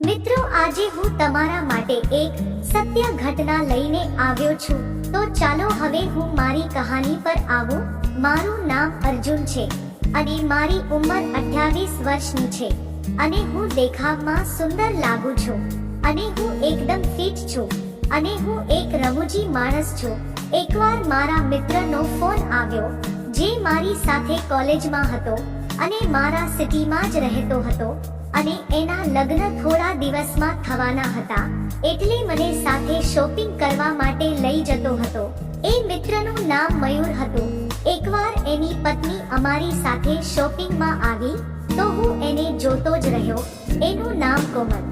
મિત્રો, આજે હું તમારા માટે એક સત્ય ઘટના લઈને આવ્યો છું. તો ચાલો હવે હું મારી કહાની પર આવું. મારું નામ અર્જુન છે અને મારી ઉંમર 28 વર્ષની છે અને હું દેખાવમાં સુંદર લાગુ છું અને હું એકદમ ફિટ છું અને હું એક રમૂજી માણસ છું. એકવાર મારા મિત્રનો ફોન આવ્યો જે મારી સાથે કોલેજમાં હતો અને મારા સિટીમાં જ રહેતો હતો. અને એના લગ્ન થોડા દિવસમાં થવાના હતા. એટલે મને સાથે શોપિંગ કરવા માટે લઈ જતો હતો. એ મિત્રનું નામ મયુર હતું. એકવાર એની પત્ની અમારી સાથે શોપિંગમાં આવી, તો હું એને જોતો જ રહ્યો. એનું નામ કોમલ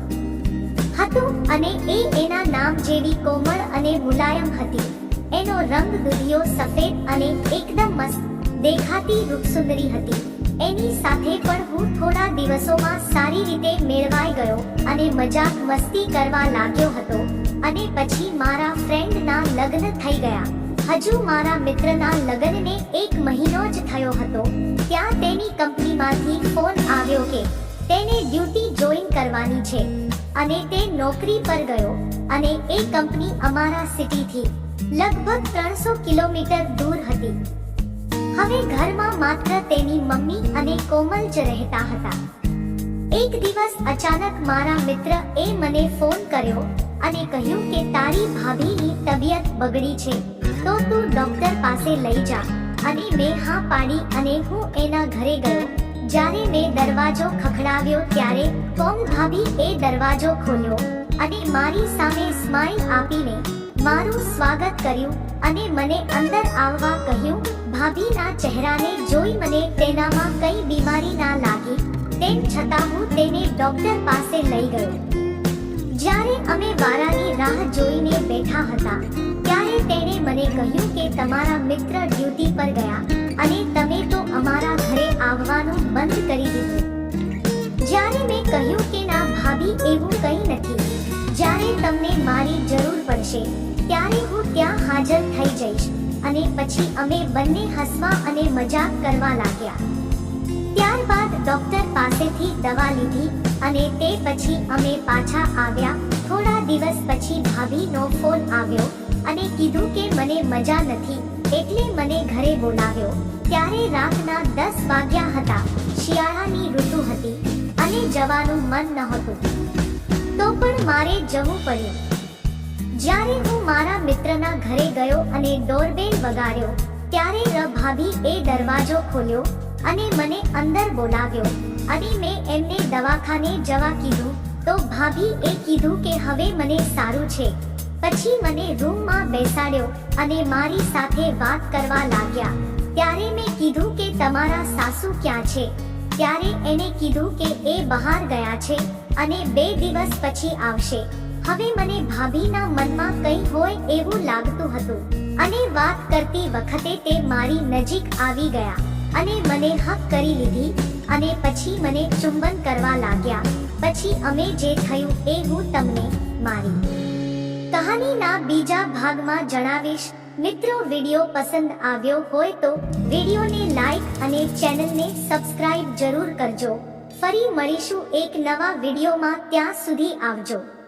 હતું અને એ એના નામ જેવી કોમળ અને મુલાયમ હતી. એનો રંગ દુધિયો સફેદ અને એકદમ મસ્ત દેખાતી રૂપસુંદરી હતી. એની સાથે પણ હું થોડા દિવસોમાં સારી રીતે મેળવાઈ ગયો અને મજાક મસ્તી કરવા લાગ્યો હતો અને પછી મારા ફ્રેન્ડના લગ્ન થઈ ગયા. હજુ મારા મિત્રના લગ્નને એક મહિનો જ થયો હતો. ત્યાં તેની કંપનીમાંથી ફોન આવ્યો કે તેને ડ્યુટી જોઈન કરવાની છે અને તે નોકરી પર ગયો અને એ કંપની અમારા સિટીથી લગભગ ત્રણસો કિલોમીટર દૂર હતી. હવે ઘરમાં માત્ર તેની મમ્મી અને કોમલ જ રહેતા હતા. એક દિવસ અચાનક મારા મિત્ર એ મને ફોન કર્યો અને કહ્યું કે તારી ભાભીની તબિયત બગડી છે, તો તું ડોક્ટર પાસે લઈ જા અને મેં હા પાડી અને હું એના ઘરે ગયો. જ્યારે મેં દરવાજો ખખડાવ્યો ત્યારે કોમ ભાભી એ દરવાજો ખોલ્યો અને મારી સામે સ્માઈલ આપીને મારું સ્વાગત કર્યું અને મને અંદર આવવા કહ્યું, ભાભીના ચહેરાને જોઈ મને તેનામાં કઈ બીમારી ના લાગી, તેમ છતાં હું તેને ડોક્ટર પાસે લઈ ગયો. જ્યારે અમે વારાની રાહ જોઈને બેઠા હતા, ત્યારે તેણે મને કહ્યું કે તમારા મિત્ર ડ્યુટી પર ગયા અને તમે તો અમારા ઘરે આવવાનું બંધ કરી દીધું. જ્યારે મેં કહ્યું કે ના, ભાભી એવું કંઈ નથી. જ્યારે તમને મારી જરૂર પડશે ત્યારે હું ત્યાં હાજર થઈ જઈશ અને પછી અમે બંને હસવા અને મજાક કરવા લાગ્યા. ત્યારબાદ ડોક્ટર પાસેથી દવા લીધી અને તે પછી અમે પાછા આવ્યા. થોડા દિવસ પછી ભાભીનો ફોન આવ્યો અને કીધું કે મને મજા નથી એટલે મને ઘરે બોલાવ્યો. ત્યારે રાતના દસ વાગ્યા હતા. શિયાળાની ઋતુ હતી અને જવાનું મન નહોતું. તો પણ મારે જવું પડ્યું. જ્યારે હું મારા મિત્રના ઘરે ગયો અને ડોરબેલ વગાડ્યો, ત્યારે ર ભાભી એ દરવાજો ખોલ્યો અને મને અંદર બોલાવ્યો. અને મેં એમને દવાખાને જવા કીધું, તો ભાભી એ કીધું કે હવે મને સારું છે. પછી મને રૂમમાં બેસાડ્યો અને મારી સાથે વાત કરવા લાગ્યા. ત્યારે મેં કીધું કે તમારા સાસુ ક્યાં છે? ત્યારે એને કીધું કે એ બહાર ગયા છે અને બે દિવસ પછી આવશે. હવે મને ભાભીના મનમાં કંઈ હોય એવું લાગતું હતું. અને વાત કરતી વખતે તે મારી નજીક આવી ગયા. અને મને હક કરી લીધી અને પછી મને ચુંબન કરવા લાગ્યા. પછી અમે જે થયું એ હું તમને મારી. કહાનીના બીજા ભાગમાં જણાવીશ. મિત્રો, વિડિયો પસંદ આવ્યો હોય તો વિડિયોને લાઈક અને ચેનલને સબસ્ક્રાઇબ જરૂર કરજો. ફરી મળીશું એક નવા વિડિયોમાં ત્યાં સુધી આવજો.